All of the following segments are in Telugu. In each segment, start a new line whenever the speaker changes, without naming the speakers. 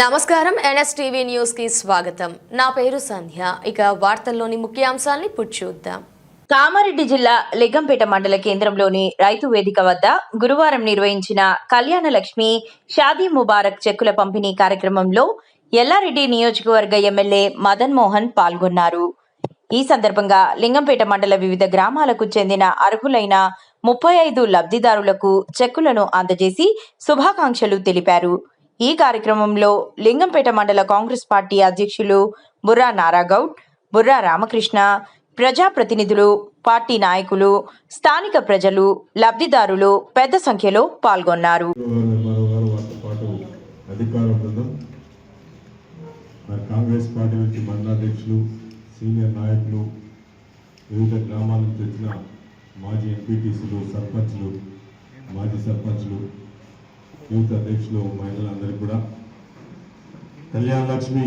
నమస్కారం ఎన్ఎస్టీవీ న్యూస్కి స్వాగతం. నా పేరు సంధ్య. ఇక వార్తల్లోని ముఖ్యాంశాల్ని చూద్దాం.
కామారెడ్డి జిల్లా లింగంపేట మండల కేంద్రంలోని రైతు వేదిక వద్ద గురువారం నిర్వహించిన కళ్యాణ లక్ష్మి షాదీ ముబారక్ చెక్కుల పంపిణీ కార్యక్రమంలో ఎల్లారెడ్డి నియోజకవర్గ ఎమ్మెల్యే మదన్ మోహన్ పాల్గొన్నారు. ఈ సందర్భంగా లింగంపేట మండల వివిధ గ్రామాలకు చెందిన అర్హులైన ముప్పై ఐదు లబ్ధిదారులకు చెక్కులను అందజేసి శుభాకాంక్షలు తెలిపారు. ఈ కార్యక్రమంలో లింగంపేట మండల కాంగ్రెస్ పార్టీ అధ్యక్షులు బుర్రా నారాగౌడ్ బుర్రా రామకృష్ణ ప్రజాప్రతినిధులు పార్టీ నాయకులు స్థానిక ప్రజలు లబ్ధిదారులు పెద్ద సంఖ్యలో పాల్గొన్నారు.
కాంగ్రెస్ పార్టీ నుంచి మండలాధ్యక్షులు సీనియర్ నాయకులు వివిధ గ్రామాల నుంచి వచ్చిన మాజీ ఎంపీటీసీలు సర్పంచ్లు మాజీ సర్పంచ్లు యూత్ అధ్యక్షులు మహిళలందరికీ కూడా కళ్యాణ లక్ష్మి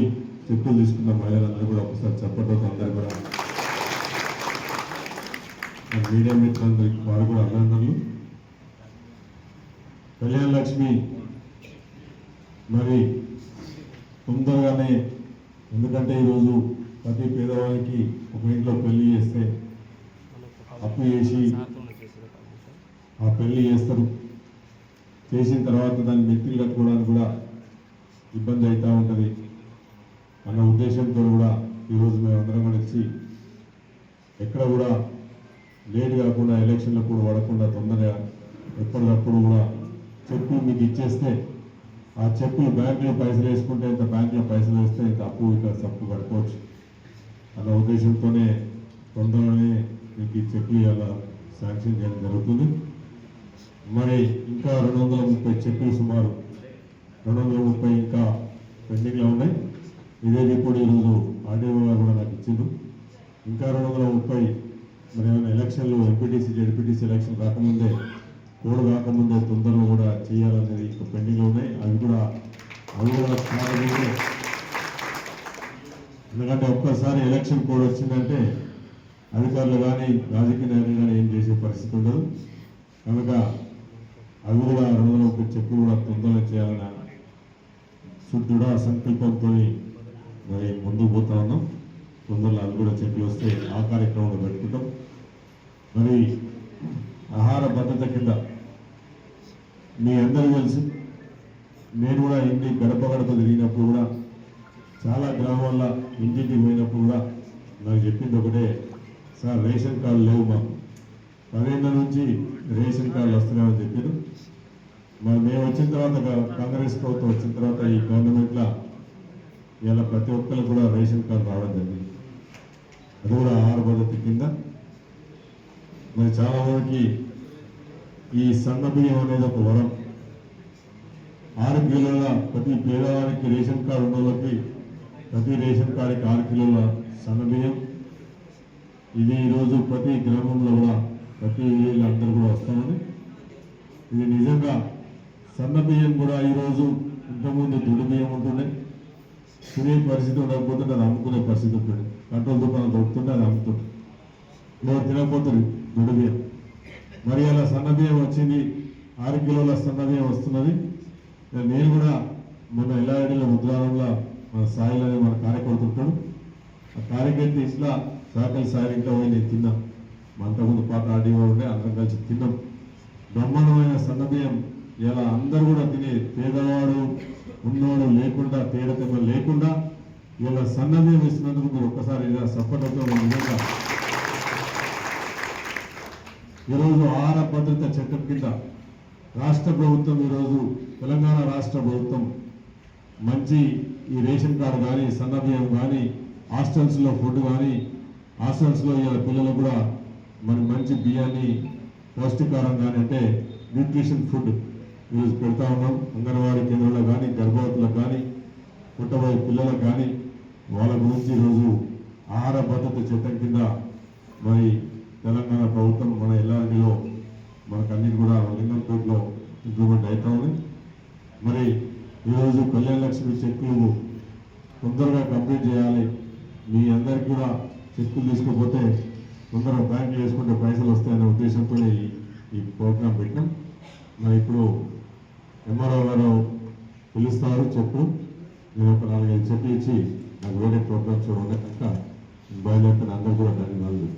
చెప్పులు తీసుకున్న మహిళలందరూ కూడా ఒకసారి చెప్పటం అందరూ కూడా మీడియా మిత్రులందరికీ వారు కూడా అభినందనలు. కళ్యాణ లక్ష్మి మరి తొందరగానే ఎందుకంటే ఈరోజు ప్రతి పేదవాళ్ళకి ఒక ఇంట్లో పెళ్ళి చేస్తే అప్పు చేసి ఆ పెళ్ళి చేస్తారు. చేసిన తర్వాత దాన్ని మెత్తిలు కట్టుకోవడానికి కూడా ఇబ్బంది అవుతూ ఉంటుంది. అన్న ఉద్దేశంతో కూడా ఈరోజు మేము అందరం కలిసి ఎక్కడ కూడా లేట్ కాకుండా ఎలక్షన్లో కూడా పడకుండా తొందరగా ఎప్పటికప్పుడు కూడా చెప్పులు మీకు ఇచ్చేస్తే ఆ చెప్పులు బ్యాంకులో పైసలు వేసుకుంటే ఇంత బ్యాంకులో పైసలు వేస్తే ఇంత అప్పు ఇంకా సప్పు కట్టుకోవచ్చు. అన్న ఉద్దేశంతోనే తొందరలోనే మీకు ఈ చెప్పులు ఇలా శాంక్షన్ చేయడం జరుగుతుంది. మరి ఇంకా రెండు వందల ముప్పై చెక్కులు సుమారు రెండు వందల ముప్పై ఇంకా పెండింగ్లో ఉన్నాయి. ఇదే రిపోర్ట్ ఈరోజు ఆర్డీఓ గారు కూడా నాకు ఇచ్చిండు ఇంకా రెండు వందల ముప్పై మరి ఏమైనా ఎలక్షన్లు ఎంపీటీసీ జడ్పీటీసీ ఎలక్షన్ రాకముందే కోడ్ కాకముందే తొందరలో కూడా చేయాలనేది ఇంకా పెండింగ్లో ఉన్నాయి. అవి కూడా అవి కూడా ఎందుకంటే ఒక్కసారి ఎలక్షన్ కోడ్ వచ్చిందంటే అధికారులు కానీ రాజకీయ నాయకులు కానీ ఏం చేసే పరిస్థితి ఉండదు. కనుక అవి కూడా రెండు చెప్పులు కూడా తొందరగా చేయాలన్న శుద్ధుడ సంకల్పంతో మరి ముందుకు పోతా ఉన్నాం. తొందరలో అవి కూడా చెప్పులు వస్తే ఆ కార్యక్రమంలో పెట్టుకుంటాం. మరి ఆహార భద్రత కింద మీ అందరూ తెలుసు నేను కూడా ఇంటి గడప గడప తిరిగినప్పుడు కూడా చాలా గ్రామాల్లో ఇంటింటికి పోయినప్పుడు కూడా నాకు చెప్పింది ఒకటే సార్ రేషన్ కార్డు లేవు మాకు. పదిహేను నుంచి రేషన్ కార్డులు వస్తున్నాయని చెప్పారు. మరి మేము వచ్చిన తర్వాత కాంగ్రెస్ ప్రభుత్వం వచ్చిన తర్వాత ఈ గవర్నమెంట్లో ఇలా ప్రతి ఒక్కరికి కూడా రేషన్ కార్డు రావడం జరిగింది. అది కూడా ఆహార పద్ధతి కింద. మరి చాలా మందికి ఈ సన్న బియ్యం అనేది ఒక వరం. ఆరు కిలోల ప్రతి పేదవారికి రేషన్ కార్డు ఉన్న వాళ్ళకి ప్రతి రేషన్ కార్డుకి ఆరు కిలోల సన్న బియ్యం. ఇది ఈరోజు ప్రతి గ్రామంలో కూడా ప్రతి ఏళ్ళు అందరూ కూడా వస్తామని ఇది నిజంగా సన్న బియ్యం కూడా ఈరోజు ఇంతకుముందు దుడి బియ్యం ఉంటుండే. తినే పరిస్థితి ఉండకపోతుంటే అది అమ్ముకునే పరిస్థితి ఉంటుంది కంట్రోల్ దుకాణం దొరుకుతుంటే అది అమ్ముతుండే. ఎవరు తినకపోతుంది దుడి బియ్యం. మరి అలా సన్న బియ్యం వచ్చింది ఆరు కిలోల సన్న బియ్యం వస్తున్నది. నేను కూడా మొన్న ఎల్లారెడ్డిలో ముద్రాలంలో మన సాయిల్ అనే మన కార్యకర్త ఉంటాడు. ఆ కార్యకర్త ఇట్లా సాకలి సాయి ఇంట్లో పోయి నేను తిన్నాం. అంతకుముందు పాత ఆడియో ఉండే అందరం కలిసి తిన్నాం. బ్రహ్మాండమైన సన్నబియ్యం. ఇలా అందరూ కూడా తినే పేదవాడు ఉన్నవాడు లేకుండా పేదతమ లేకుండా ఇలా సన్నబియ్యం ఇస్తున్నందుకు మీరు ఒక్కసారి ఇలా సపోర్ట్తో నిజంగా ఈరోజు ఆహార భద్రత చట్టం కింద రాష్ట్ర ప్రభుత్వం ఈరోజు తెలంగాణ రాష్ట్ర ప్రభుత్వం మంచి ఈ రేషన్ కార్డు కానీ సన్నబియ్యం కానీ హాస్టల్స్లో ఫుడ్ కానీ హాస్టల్స్లో ఇలా పిల్లలు కూడా మరి మంచి బియ్యాన్ని పౌష్టికారంగా అంటే న్యూట్రిషన్ ఫుడ్ ఈరోజు పెడతా ఉన్నాం. అంగన్వాడీ కేంద్రంలో కానీ గర్భవతులకు కానీ పుట్టబోయే పిల్లలకు కానీ వాళ్ళ గురించి ఈరోజు ఆహార భద్రత చట్టం కింద మరి తెలంగాణ ప్రభుత్వం మన ఎల్ఆర్డీలో మనకు కూడా కూడా లింగంపేటలో ఇంప్లిమెంట్ అవుతా ఉంది. మరి ఈరోజు కళ్యాణ లక్ష్మి చెక్కులు తొందరగా కంప్లీట్ చేయాలి. మీ అందరికి కూడా చెక్కులు తీసుకుపోతే తొందరగా బ్యాంక్ వేసుకుంటే పైసలు వస్తాయనే ఉద్దేశంతో ఈ- ఈ ప్రోగ్రాం పెట్టినాం. మరి ఇప్పుడు ఎంఆర్ఓ గారు పిలుస్తారు చెప్పు. నేను ఒక నాలుగైదు చెట్లు ఇచ్చి నాకు వేరే ప్రోగ్రామ్స్ ఉన్నాయి కనుక బయలుదేరిన అందరూ కూడా ధన్యవాదాలు